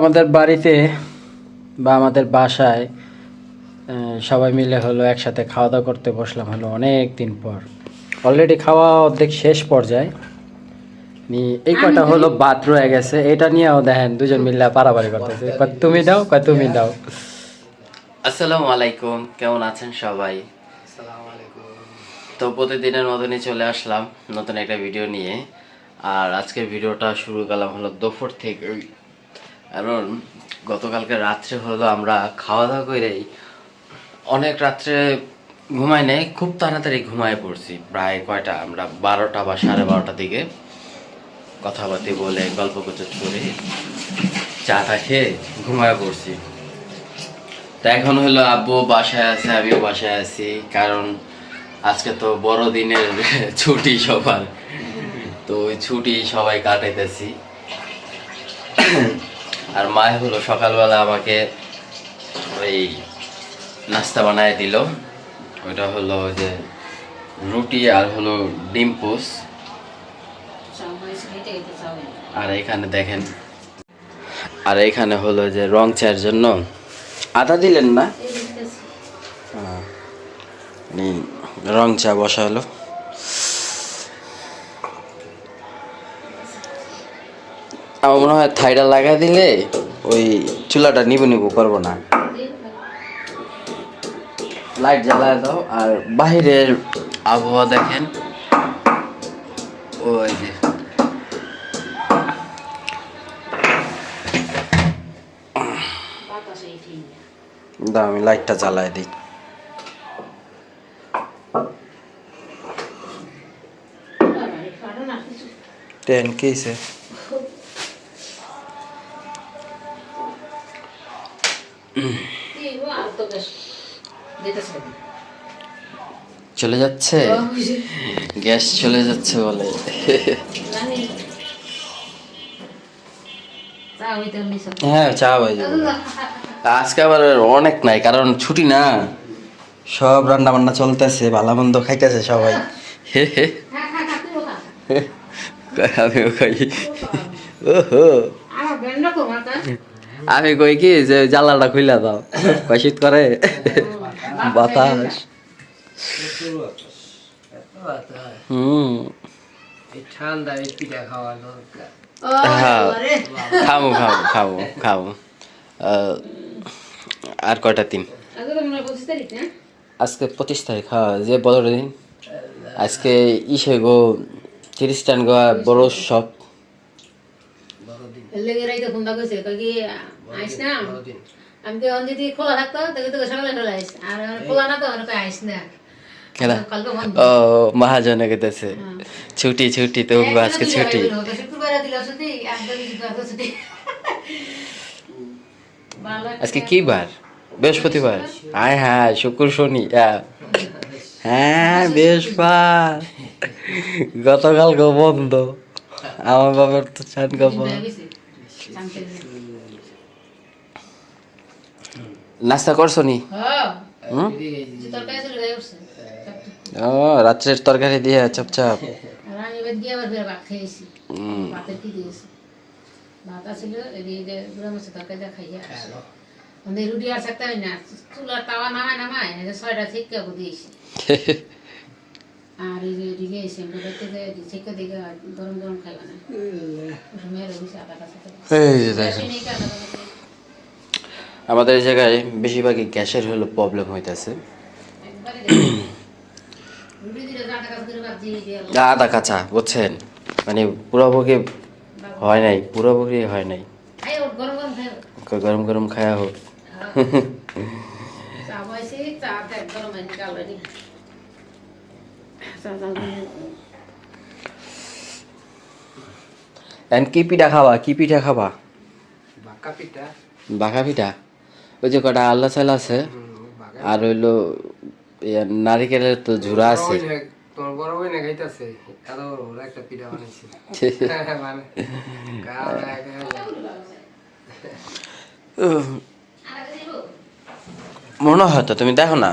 আমাদের বাড়িতে বা আমাদের বাসায় সবাই মিলে হলো একসাথে খাওয়া দাওয়া করতে বসলাম হলো অনেক দিন পর। অলরেডি খাওয়া অর্ধেক শেষ পর্যায়ে। এই কটা হলো বাদ রয়ে গেছে এটা নিয়েও দেখেন দুজন মিলে পারাপারি করতেছে। তুমি দাও কয় তুমি দাও। আসসালামু আলাইকুম কেমন আছেন সবাই? তো প্রতিদিনের মতনই চলে আসলাম নতুন একটা ভিডিও নিয়ে। আর আজকের ভিডিওটা শুরু করলাম হলো দুপুর থেকে কারণ গতকালকে রাত্রে হলো আমরা খাওয়া দাওয়া করেই অনেক রাত্রে ঘুমাই নেই, খুব তাড়াতাড়ি ঘুমায় পড়ছি। প্রায় কয়টা? আমরা বারোটা বা সাড়ে বারোটার দিকে কথাবার্তি বলে, গল্প গুজব করে চাটা খেয়ে ঘুমায় পড়ছি। তা এখন হলো আব্বু বাসায় আছে, আমিও বাসায় আছি, কারণ আজকে তো বড়দিনের ছুটি সবার। তো ওই ছুটি সবাই কাটাইতেছি। আর মায় হলো সকালবেলা আমাকে ওই নাস্তা বানায় দিল। ওইটা হলো ওই যে রুটি আর হলো ডিম পোস। আর এখানে দেখেন আর এখানে হলো যে রং চার জন্য আদা দিলেন না রং চা বসালো। আমার মনে হয় থাইটা লাগা দিলে ওই চুলাটা নিবু নিবু করব না। লাইট জ্বালায় দাও, আর বাইরের আবহাওয়া দেখেন। ওই যে। দাও, আমি লাইটটা জ্বালায় দিই। টেন কেসে চলে যাচ্ছে? গ্যাস চলে যাচ্ছে বলে। হ্যাঁ চা ভাই আজকে আবার অনেক নাই কারণ ছুটি না। সব রান্না বান্না চলতেছে ভালো মন্দ খাইতেছে সবাই। হে হে আমিও খাই ওহো আমি কই কি যে জ্বালাটা খুইলা দাও। কয় শীত করে? বাতাস। হুম। ঠান্ডা পিঠা খাওয়া হ্যাঁ খাব খাব খাব খাব আর কয়টা দিন? আজকে পঁচিশ তারিখ হ্যাঁ যে বড় দিন। আজকে ইসে গো, তিরিশ টান গো বড় উৎসব। লেগে রাইতে ফোন দা কইছে কই আইস না? আমি তো অন যদি খোলা থাকতো তাহলে তো সকালে চলে আইস। আর খোলা না তো আর কই আইস না। কেনা ও মহাজনে গেতেছে ছুটি ছুটি তো আজকে ছুটি। কি বার? বৃহস্পতিবার। আয় হ্যাঁ শুক্র শনি। হ্যাঁ বৃহস্পতিবার। গতকাল গো বন্ধ। আমার বাবার তো চান গো নাস্তা করছ নি হ্যাঁ। ও রাত্রের তরকারি দিয়ে চাপ মানে রুটি আর থাকতে হয় না। চুলার তাওয়া নামায় নামায় ছয়টা থেকে দিয়েছি। আর এই যে এদিকে এসে আমরা দেখতে যে থেকে দিকে গরম গরম খাইবা না। মেয়ের অফিসে আধা কাছে এই যে দেখেন। আমাদের এই জায়গায় বেশিরভাগই গ্যাসের হলো প্রবলেম হইতেছে। আদা কাঁচা বুঝছেন? মানে পুরোপুরি হয় নাই পুরোপুরি হয় নাই। গরম গরম খাই গরম গরম খায়া হোক। চা পাইছি চা এক গরম আনি কালবাড়ি চা চা এন কি পিঠা খাবা? কি পিঠা খাবা? বাঁকা পিঠা। বাঘা পিঠা? ওই যে কটা আল্লাহ চাল আছে আর হইল নারিকেলের তো ঝুরা আছে। তোমার বড় বই না খাইতেছে এত বড় বড় একটা পিঠা বানাইছি। মানে মনে হয় তো তুমি দেখো না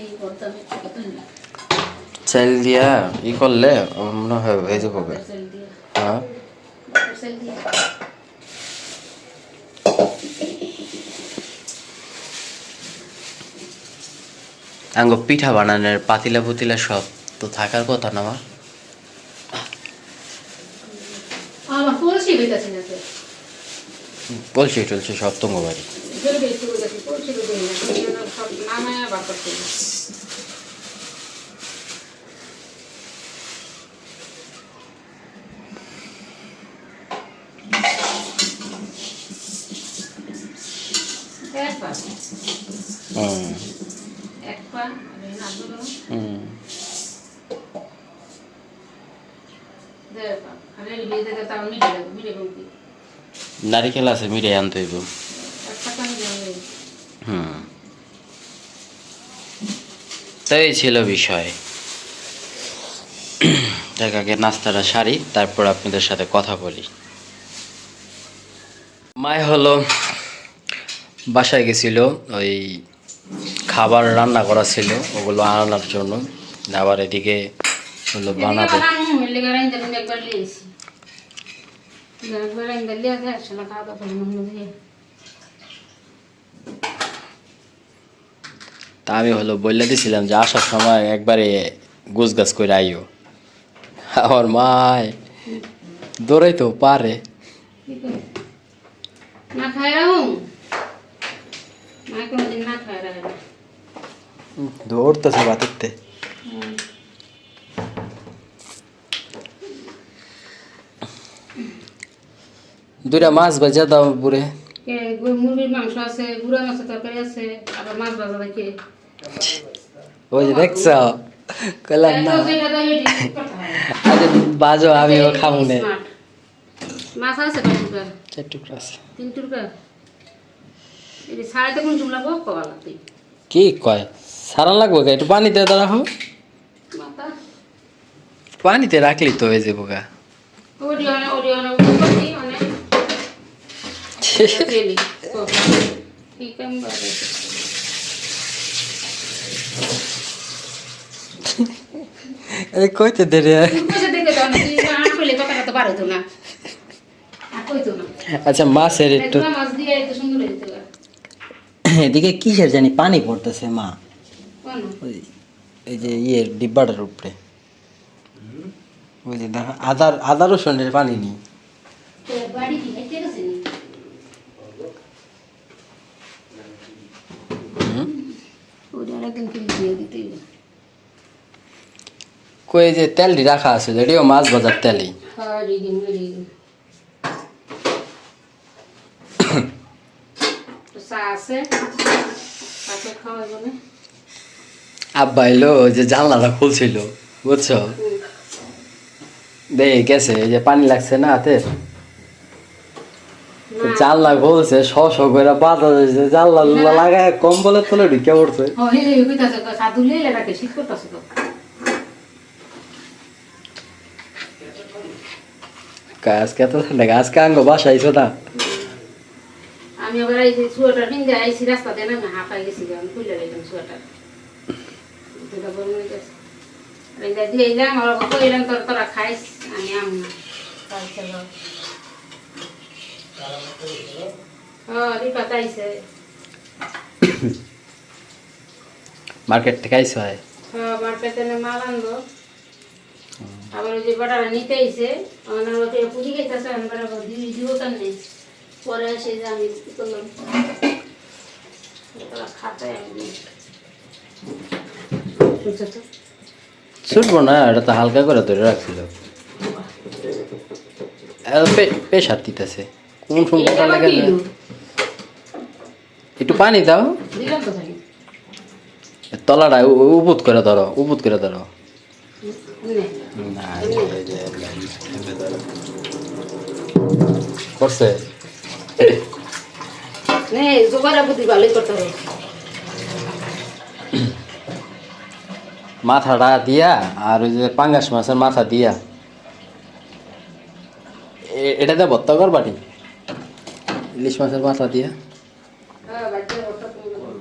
এই করতে আমি কত চাল দিয়া ই করলে আমার মনে হয় হয়ে। সেল দিয়ে। হ্যাঁ। সেল দিয়ে। আঙ্গ পিঠা বানানোর পাতিলা পুতিলা সব তো থাকার কথা না আমার কলসি টলছি সব তোমার বাড়ি জলদি একটু হইতাছে কলসি হইতাছে না সব নামায় বার করতে হবে। এক পা হুম এক পা আর এই নাচগুলো হুম দেড় পা আর এই বিয়ে থেকে তাও মিটে যাবে মিটে বলতে নারিকেল আছে মিডিয়া আনতে হইব এক পাতা মিটে হবে হুম তো ছিল বিষয় দেখ আগে নাস্তাটা সারি তারপর আপনাদের সাথে কথা বলি মায় হলো বাসায় গেছিল ওই খাবার রান্না করা ছিল ওগুলো আনানোর জন্য। আবার এদিকে বানাবে। তা আমি হলো বললে দিছিলাম যে আসার সময় একবারে গোছ গাছ করে আইও। আমার মায় দৌড়াই তো পারে না খাই রাখুন মা কোনোদিন না খাই রাখে না দৌড়তেছে বাতিতে হুম। দুইটা মাছ ভাজা দাও পুরে কে গু- মুরগির মাংস আছে গুঁড়া মাছের তরকারি আছে আবার মাছ ভাজা দেখে ওই যে দেখছ কইলাম না যেটা দেয় এটি কথা হয়। আরে বাজো আমিও খাব না Smart. মাছ আছে কত টুকা চার টুকরা আছে তিন টুকা কি কয়? সারা লাগবো একটু পানিতে দাঁড়া হোক মাথা। পানিতে রাখলি তো হয়ে যাব গা কইতে আচ্ছা মাছের একটু। মাছ দিয়ে সুন্দর এদিকে কিসের জানি পানি পড়তেছে মা? ওই এই যে ইয়ে ডিব্বাটার উপরে। ওই যে দেখো আদার আদা রসুনের পানি নেই। বাড়ি কি হেঁটে গেছে নি ওটা আরেকদিন কিনে দিয়ে দিতে হবে। কই যে তেলটি রাখা আছে এটিও মাছ ভাজার তেলই হ্যাঁ রিডিং রিডিং চা আছে চাকে খাওয়াইব না আব্বা এলো যে জানলাটা খুলছিল বুঝছ? দে গেছে যে পানি লাগছে না হাতে? জানলা খুলছে শ শ করে বাধা দিয়েছে জানলা জুল্লা লাগায় কম্বলের তলে ঢুকে পড়ছে। লেলে শীত করতেছে তো। আজকে ঠান্ডা আজকে আঙ্গ বাসা না। আমি আবার এই যে সোয়েটার কিনতে আইছি রাস্তা দিয়ে না হাঁপাই গেছি আমি খুলে রাখলাম সোয়েটার দুটা বড় হয়ে গেছে আর এই যে দিয়ে এলাম আর কইলাম তোর তোরা খাইস আমি আম না কালকে যাও হ্যাঁ রিপা তাইছে মার্কেট থেকে আইসো হয় হ্যাঁ মার্কেটে মাল আনব আবার ওই যে বাটারা নিতে আইছে আমার ওকে পুরি খাইতেছে আমি বাটা দিব কেন নেই পরে এসে যে আমি কি করলাম আমি? ছুটবো না এটা তো হালকা করে ধরে রাখছিল পেশার দিতেছে কোন আবার একটু পানি দাও তলাটা উপুত করে ধরো উপুত করে ধরো। করছে নে, জোগাড়া মাথাটা দিয়া আর ওই যে পাঙ্গাস মাছের মাথা দিয়া। এ- দিয়ে ভর্তা করবাটি ইলিশ মাছের মাথা দিয়া হ্যাঁ বাচ্চা ভর্তা তুমি করো।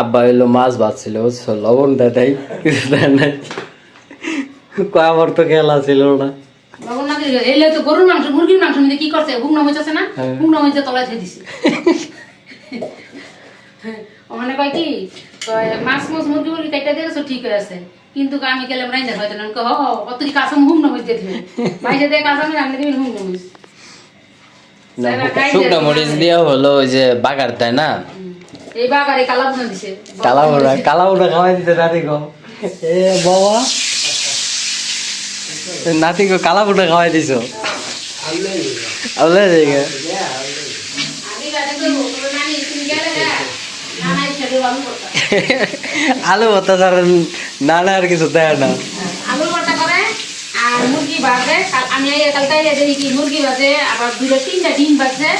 আব্বা হইল মাছ ভাজছিল লবণ দেয় নাই কিছু দেয় নাই। আমার তো খেলা ছিল না। লবণ এলে তো গরুর মাংস মুরগির মাংস মধ্যে কি করছে? হুকনা মরিচ না? হ্যাঁ। হুকনা তলায় দিয়ে দিছে। ওখানে কয় কি মাছ মাছ মুরগি মুরগি কাইটা দিয়েছ ঠিক হয়ে আছে। কিন্তু আমি গেলাম রাইন্দা হয়তো না কহ অত কি কাঁচা হুকনা মরিচ বাইরে দিয়ে দিবেন না, দিয়া হলো ওই যে বাগার তাই না? এই বাগারে কালা বুনা দিছে। কালা উড়া কালা উড়া খাওয়াই দিতে নাতি গো। এ বাবা এ নাতি গো কালা খাওয়াই দিছো। নানি নানা আলু ভর্তা আলু ভর্তা ছাড়া না না আর কিছু দেয় না। আলু ভর্তা করে আর মুরগি ভাজে আমি কালকে মুরগি ভাজে আবার দুটো তিনটা ডিম ভাজে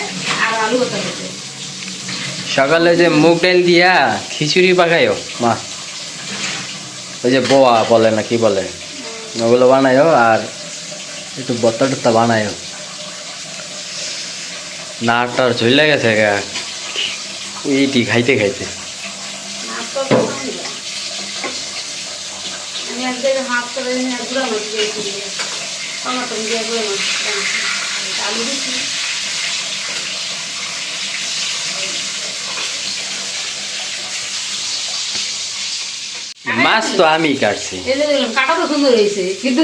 আর আলু ভর্তা সকালে যে মুগ ডাল দিয়া খিচুড়ি পাকাইও, মা। ওই যে বোয়া বলে না কি বলে? ওগুলো বানাইও আর একটু বত্তা টত্তা বানাইও। নাটার ঝুলে গেছে এইটি খাইতে খাইতে। নাস্তা তো খাই না। আমি একদিন হাফ করে নিয়ে গুঁড়া মাছ তো আমি কাটছি। এই যে দেখলাম কাটা তো সুন্দর হয়েছে কিন্তু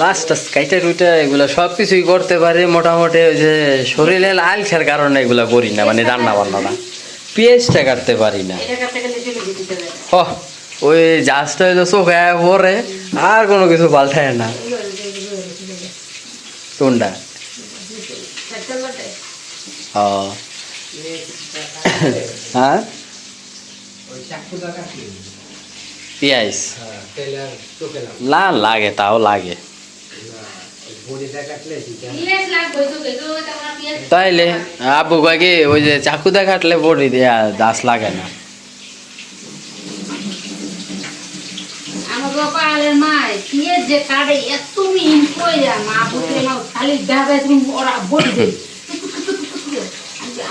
মাছ টাছ কাইটা টুইটা এগুলো সব কিছুই করতে পারে মোটামুটি ওই যে শরীরে আলসার কারণে এগুলো করি না মানে রান্না বান্নাটা পেঁয়াজটা কাটতে পারি না। হ ওই জাজটা হইল চোখে পরে আর কোনো কিছু পাল্টায় না। কোনটা? হ্যাঁ? পেঁয়াজ না লাগে তাও লাগে। তাইলে আব্বু কয় কি ওই যে চাকুদা কাটলে বড়ি দেয়া দাস লাগে না। যে কাটে এত কইরা মা খালি তুমি ওরা দে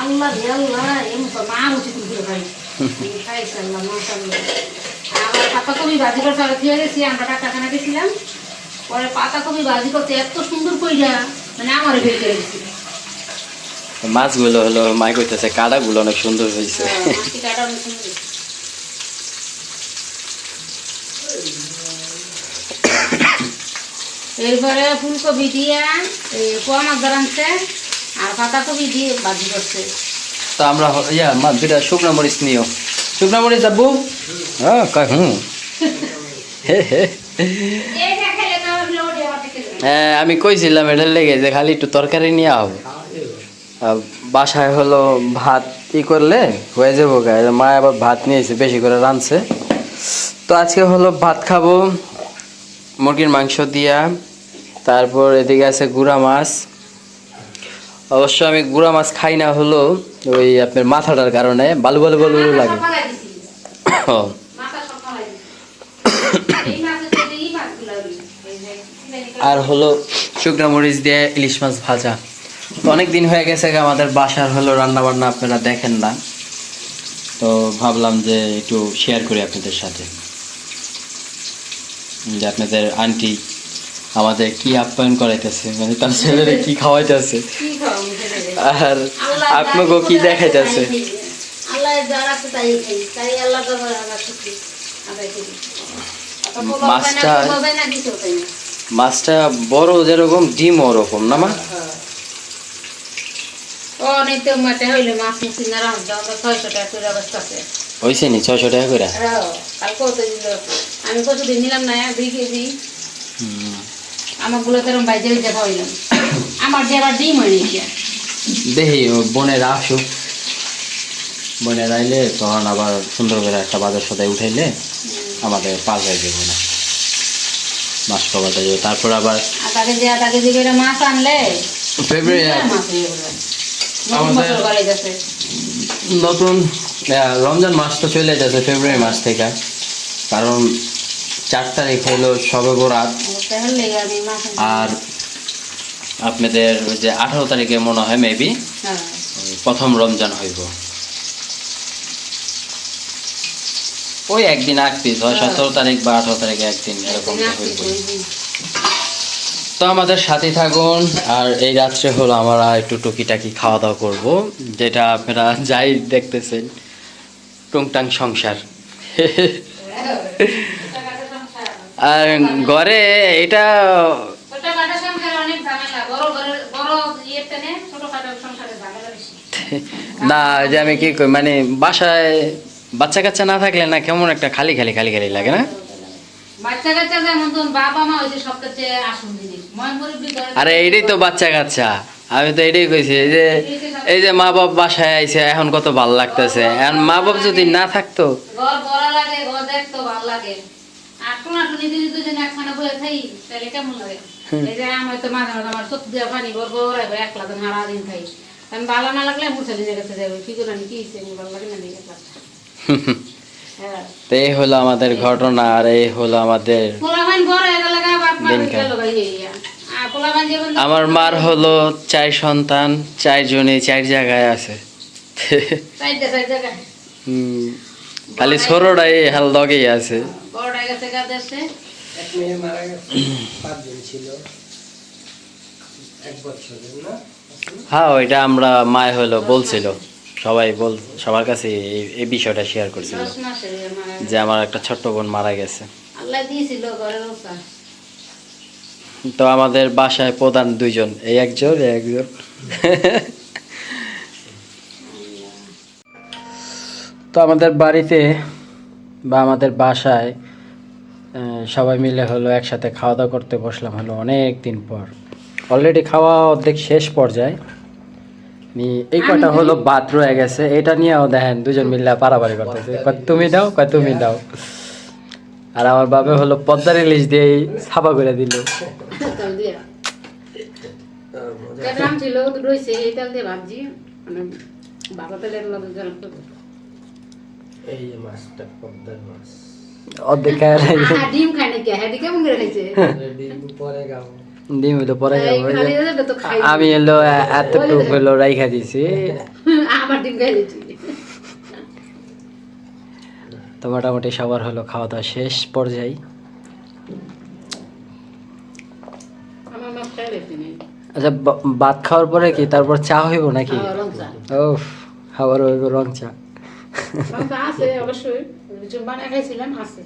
আল্লাহ আল্লাহ এমন মা উচিত ভাই মাছগুলো হলো, মাই অনেক সুন্দর হয়েছে সুন্দর। এরপরে ফুলকপি দিয়া, এই পোয়া মাছ ধরানছে, আর পাতাকপি দিয়ে ভাজি করছে। তো আমরা ইয়া দুটা শুকনো মরিচ নিও। শুকনো মরিচ আব্বু? হ্যাঁ হুম। হ্যাঁ আমি কইছিলাম এটার লেগে যে খালি একটু তরকারি নিয়ে আর বাসায় হলো ভাত ই করলে হয়ে যাব গা। মা আবার ভাত নিয়েছে বেশি করে রাঁধছে। তো আজকে হলো ভাত খাব মুরগির মাংস দিয়া। তারপর এদিকে আছে গুড়া মাছ। অবশ্য আমি গুড়া মাছ খাই না হলো ওই আপনার মাথাটার কারণে বালু বালু বালু লাগে। আর হলো শুকনা মরিচ দিয়ে ইলিশ মাছ ভাজা। তো অনেক দিন হয়ে গেছে আমাদের বাসার হলো রান্না বান্না আপনারা দেখেন না। তো ভাবলাম যে একটু শেয়ার করি আপনাদের সাথে। যে আপনাদের আন্টি আমাদের কি আপ্যায়ন করাইতেছে? মানে তার ছেলেরে কি খাওয়াইতেছে? আর আপনাকে কি দেখাইতেছে? মাছটা- মাছটা বড় যেরকম ডিম ওরকম না মা? আমরা ছয়শো টাকা করে হয়েছে নি ছয়শো টাকা করে কত দিল? আমি কতদিন নিলাম না দুই কেজি হুম। আমারগুলো বাইরে ডিম হয়নি দেখি ও বোনের আসুক। বোনের আইলে তখন আবার সুন্দর করে একটা বাজার সদায় উঠাইলে আমাদের পাল হয়ে যাবে না। মাছ পাওয়া যাবে তারপর আবার মাছ আনলে? নতুন রমজান মাস তো চলে যাচ্ছে ফেব্রুয়ারি মাস থেকে। কারণ চার তারিখ হলো সবে বরাত। আর আপনাদের ওই যে আঠারো তারিখে মনে হয় মেবি হ্যাঁ। প্রথম রমজান হইব। ওই একদিন আগ পিস হয়। সতেরো তারিখ বা আঠারো তারিখে একদিন এরকম হইব তো আমাদের সাথে থাকুন আর এই রাত্রে হলো আমরা একটু টুকিটাকি খাওয়া দাওয়া করব যেটা আপনারা যাই দেখতেছেন টুংটাং সংসার। আর ঘরে এটা ছোটখাটো সংসারে অনেক ঝামেলা বড় ঘরের বড় ইয়েতে নে ছোটখাটো সংসারে ঝামেলা বেশি না যে আমি কি কই মানে বাসায় বাচ্চা কাচ্চা না থাকলে না কেমন একটা খালি খালি খালি খালি লাগে না? আরে এইটাই তো বাচ্চা কাচ্চা আমি তো এটাই কইছি এই যে এই যে মা বাপ বাসায় আইছে এখন কত ভালো লাগতেছে। এখন মা বাপ যদি না থাকতো? বড় কেমন লাগে? এই যে আমার তো মাঝে মাঝে আমার চোখ দিয়ে পানি বর বড় একলা দিন হারা দিন খাই আমি ভালো না লাগলে মুছে নিজে যাব কি করে আমি কি ভালো লাগে না দেখে হ্যাঁ। তো এই হলো আমাদের ঘটনা আর এই হলো আমাদের হয়ে ইয়া জীবন আমার মার হলো চার সন্তান চারজনে চার জায়গায় আছে। খালি ছোটটাই হাল লগেই আছে। দেশে। এক মেয়ে মারা গেছে পাঁচ দিন ছিল। এক বছরের না? হ্যাঁ ওইটা আমরা মায় হলো বলছিল। সবাই বল সবার কাছে এই- বিষয়টা শেয়ার করছিল। যে আমার একটা ছোট্ট বোন মারা গেছে। তো আমাদের বাসায় প্রধান দুইজন এই একজন এই একজন। তো আমাদের বাড়িতে বা আমাদের বাসায় সবাই মিলে হলো একসাথে খাওয়া দাওয়া করতে বসলাম হলো অনেক দিন পর। অলরেডি খাওয়া অর্ধেক শেষ পর্যায়ে। নি এই কটা হলো বাদ রয়ে গেছে এটা নিয়েও দেখেন দুজন মিলে পারাপারি করতেছে। কয় তুমি দাও কয় তুমি দাও। আর আমার বাবে হলো পদ্মার ইলিশ দিয়ে ছাপা করে দিল। অর্ধেক খায় ডিম খায় নাকি হ্যাঁ কেমন করে খাইছে? ডিম পরে গাও ডিম হইল পরে আমি এলো এতটুকু হলো রাইখা দিছি। আবার ডিম খাই তো মোটামুটি সবার হলো খাওয়া দাওয়া শেষ পর্যায়ে। আমার আচ্ছা ভাত খাওয়ার পরে কি তারপর চা হইব নাকি? ও খাবার হইব রং চা। আছে অবশ্যই। বানায় খাইছিলাম আছে।